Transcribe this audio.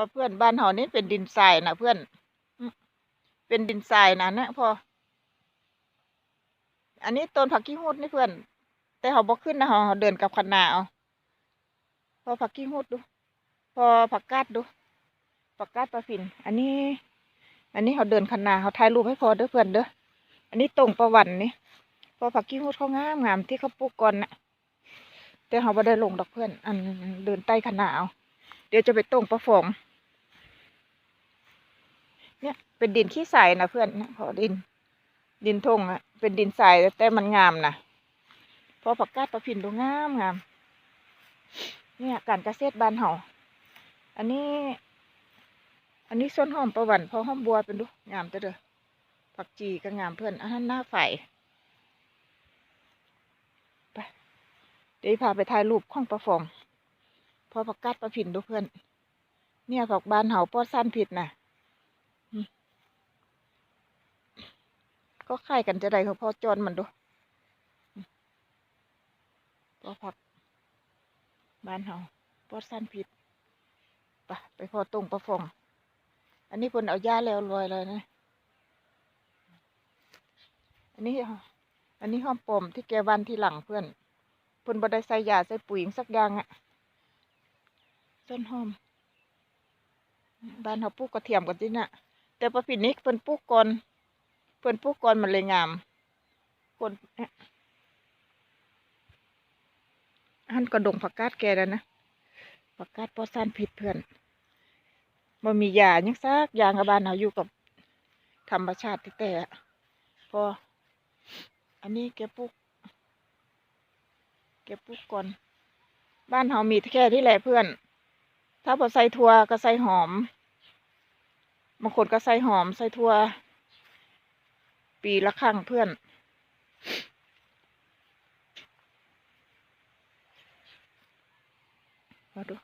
อเพื่อนบ้านเฮานี่เป็นดินทรายนะเพื่อน เป็นดินทรายนะนะพอ อันนี้ต้นผักกี้ฮูดนี่เพื่อน แต่เขาบอกขึ้นนะเขาเดินกับคันนาเอาพอผักกี้ฮูดดู พอผักกาดดูผักกาดปลาฟินอันนี้ อันนี้เขาเดินคันนาเขาถ่ายรูปให้พอเด้อเพื่อนเด้ออันนี้ตรงประวันนี่พอผักกี้ฮูดเขางามงามที่เขาปลูกก่อนน่ะแต่เขาไม่ได้ลงดอกเพื่อน อันเดินใต้คันนาเอาเดี๋ยวจะไปตรงประฟอง เนี่ย เป็นดินขี้ใสนะเพื่อนนะพอดิน ดินทงอะเป็นดินทรายแต่มันงามนะเพอผักกาดประพินดูงามงามเนี่ยการเกษตรบ้านเฮาอันนี้ อันนี้ส้นหอมประวันพอหอมบัวเป็นดูงามแต่เด้อผักจีก็งามเพื่อนอันนั้นหน้าไฟไปเดี๋ยวพาไปถ่ายรูปข้องประฟองพอผักกาดประพินดูเพื่อน เนี่ยผักบ้านเฮาปอดสารพิษนะอื ก็คล้ายกันจะได้เขาพอจอนมันดูก็ผักบ้านเฮาปอดสารพิษไปไปพอตรงประฟอง อันนี้เพิ่นเอายาแล้วรวยเลยนะ อันนี้ อันนี้ห้อมปมที่แกวันที่หลังเพื่อนเพิ่นบ่ได้ใส่ยาใส่ปุ๋ยสักอย่างอะต้นหอม บ้านเฮาปลูกกระเทียมกันที่น่ะ แต่ประพินิกเพิ่นปลูกก่อน พิ่นปลูกก่อนมันเลยงามคนเนี่ยอันกระดงผักกาดแกแล้วนะผักกาดปอดสารพิษเพื่อนบ่มียาหยังซักยางกับบ้านเฮาอยู่กับธรรมชาติแต่ๆอะพอ อันนี้แกปลูกแกปลูกก่อน บ้านเฮามีแค่ที่แหละเพื่อน ถ้าพอใส่ถั่วก็ใส่หอมบางคนก็ใส่หอมใส่ถั่ว ปีละครั้งเพื่อน มาดู